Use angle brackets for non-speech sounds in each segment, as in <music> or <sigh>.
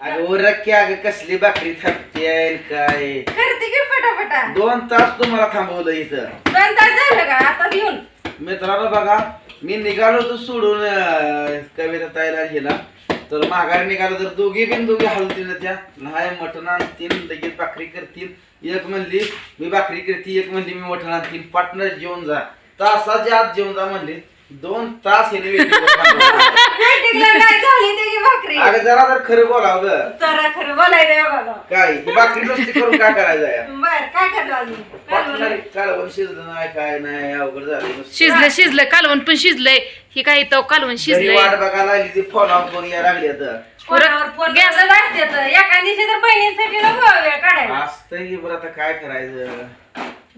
अगं उरक की अगं कसली भाकरी थांबते काय? करते की दोन तास तुम्हाला थांबवलं इथं. दोन तास झालं का? आता येऊन. मित्रांनो बघा मी निघालो होतो सोडून अं, कविता ताईला गेला तर माघारी निघालो तर दोघी बिन दोघी हलतील ना त्या. नाही मटण आणतील लगेच भाकरी करतील. एक म्हणली मी भाकरी करते एक म्हणली मी मटण आणतील. पार्टनर जेवून जा. तासाच्या आत जेवून जा म्हणली. दोन तास हिने waiting वर थांबवलं. मीटिंगला काय झाली ते की भाकरी? अगं जरा जर खरं बोलाव ग. जरा खरं बोलायचं बाबा. काय ही भाकरी नुसती करून काय करायचं आहे? बर काय करतो अजून? काय पार्टनर बोलायचं? कालवण शिजलं नाही काय नाही अवघड झालं नुसतं. शिजलं शिजलं कालवण पण शिजलंय. ही काही तो कालवण घरी शिजलंय. वाट बघायला लागली ती फोन ऑफ करून यायला लागली आता. असते तर एका दिवशी तर बहिणींसाठी नको वेळ काढायला. असतंय बरं आता काय करायचं?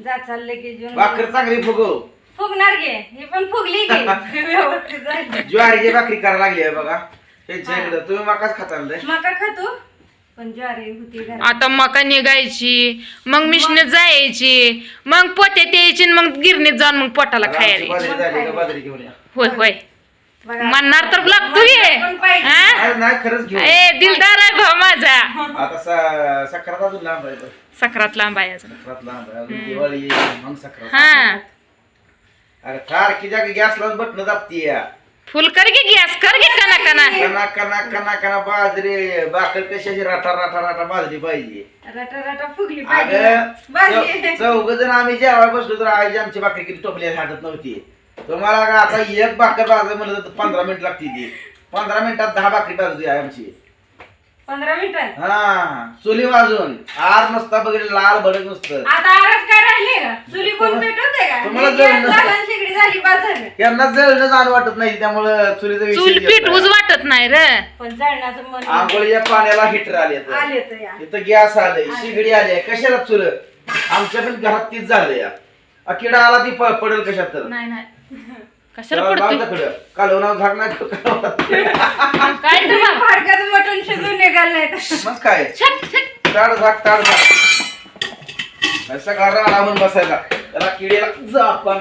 जा चालले की भाकर चांगली फुगव. फुगणार घे ही पण फुगली की <laughs> व्यवस्थित झाली. ज्वारीची भाकरी करायला लागली आहे बघा. त्यांच्या इकडं तुम्ही मकाच खाता लय? मका खातो. पण ज्वारी होती घरात. आता मका निघायची मग मिशने जायची मग पोत्यात यायची आणि मग गिरणीत जाऊन मग पोटाला आमची खायला बाजरी झाली का बाजरी घेऊन या? होय होय. बघा. म्हणणार तर लागतो ये. पण पाहिजे. हा? नाही, नाही खरंच घेऊन ए दिलदार आहे भाऊ माझा. आता स- सक्रात अजून लांब आहे बघ. सक्रात लांब आहे अजून. सक्रात लांब आहे. अजून दिवाळी मग सक्रात. हा. अरे कार की जागी गॅस लावून बटन दाबती या. फुल कर घे गॅस कर घे कना कना कना कना कना कना बाजरी भाकर कशाची राटा राटा राटा बाजरी पाहिजे. रटा रटा फुगली पाहिजे. अगं चौघ जण आम्ही जेवायला बसलो तर आईची आमची भाकरी किती टोपली हाटत नव्हती. तुम्हाला का आता एक भाकर भाजली म्हणलं तर पंधरा मिनिट लागते ती. पंधरा मिनिटात दहा भाकरी भाजली आहे आमची. पंधरा मिनिटं हा चुली वाजून. आर नसता बघितलं लाल भडक नसतं. आता आरच काय राहिले का? चुली कोण पेटवते का? तुम्हाला जळून गॅस नसतं. झाला आणि शेगडी झाली बाद झालं यांना जळणं जाण वाटत नाही त्यामुळं चुलीचं चूल विषय पीठ उज वाटत नाही र. पण जळणाचं मन आंघोळीच्या पाण्याला हिटर आले आता. आले तर या. इथं गॅस आले. शिगडी आली कशाला चुल? आमच्या पण घरात तीच झालं या. किडा आला ती प- पडेल कशात तर? नाही नाही. कशाला पडतोय? झाक नाही ठेवलं. काय तर बाप. फाडक्यात मटण शिजून निघाल नाही तर. मग काय? छट, छट. ताड झाक ताड झाक. सगळा राडा म्हणून बसायला? त्याला किडीला जा आपण.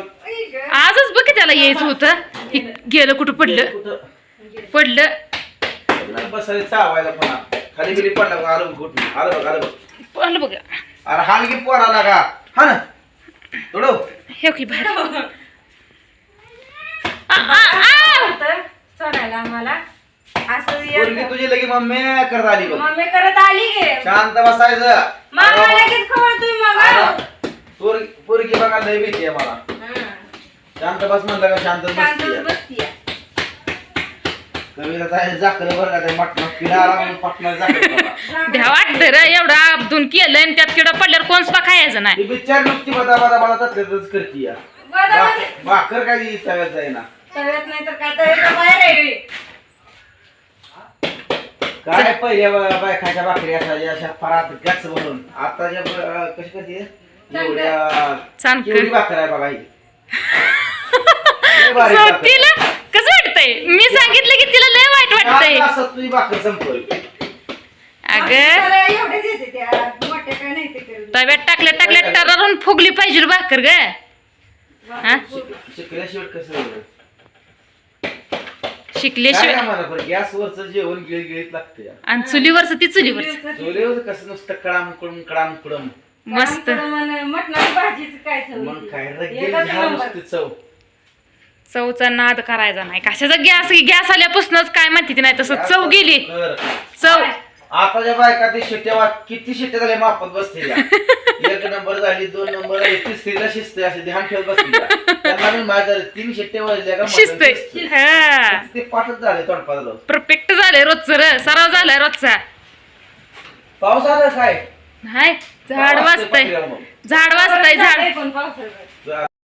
आजच बघ की त्याला यायचं होतं. हे गेलं कुठं पडलं? कुठं? पडलं. बसायला चावायला पुन्हा खाली बिली पडला बघ, आलं बघ कुठं आलं बघ आलं बघ. पडलं बघ. अरे हाल की पोराला का? हा ना. थोडं हे की बाहेर. <laughs> आ, आ, आ. होतं सोडायला आम्हाला. असं पोरगी येतं. तुझी लगी मम्मी करत आली बघ. मम्मी करत आली गे शांत बसायचं. मामा लगेच खवळतोय मग अरे, पोरगी पोरगी बघा लय भीती आहे मला. हं. शांत बस म्हणलं का शांत शांतच बसती बसतीये. कविता काय जाकलं बरं का ते मटण किडा आला म्हणून. भ्या वाटतं र एवढं अब्दून केलं आणि त्यात किडा पडल्यावर कोण सुद्धा खायचं नाही. ती बिचार नुसती बदा बदा बदा तसलंच करती या भाकर काय ती तव्यात जाईना. तव्यात नाही तर काय तव्याच्या बाहेर आहे. काय पहिल्या बा- बायकाच्या भाकरी असायच्या अशा फरात गच्च म्हणून आताच्या ब- कशी कशी एवढ्या चांग केवढी भाकर आहे बघा ही. लय भारी भाकर. तिला कसं वाटतंय मी सांगितलं की तिला लय वाईट वाटतंय चार तासात तुझी भाकर संपल अगं त्याला एवढेच येते त्या मोठे काय नाही ते करत. तव्यात टाकल्या टाकल्या टरारून फुगली पाहिजे भाकर ग हा? शिकल्याशिवाय कसं होईल? काय शिकल्याशिवाय गॅसवरचं जेवण गिळ गिळीत लागतं आणि चुलीवरच ती चुलीवरच चुलीवर कसं नुसतं कडाम कुडम कडाम कुडम मस्त. मटणाची भाजीच काय चव मग. काय रगेल चवचा नाद करायचा नाही. कशाचा गॅस? गॅस आल्यापासूनच काय माहिती ती नाही तसं चव गेली. चव. आताच्या बायका ते शिट्ट्या वा- किती शिट्ट्या झाल्या मापत बसते त्या. <laughs> एक नंबर झाली दोन नंबर झाली तिसरीला शिजते असे ध्यान ठेवत बसते त्या. त्यांना मी माझ्या तीन शिट्ट्या वाजल्या का मटण शिजतंय शिजतंय. हा ते पाठच झाले तोंडपाला परफेक्ट झालंय रोजचं र सराव झालाय रोजचा पाऊस आला काय हाय झाड वाजतंय. झाड वाजतंय झाड पण पावसाळ्यात. जा-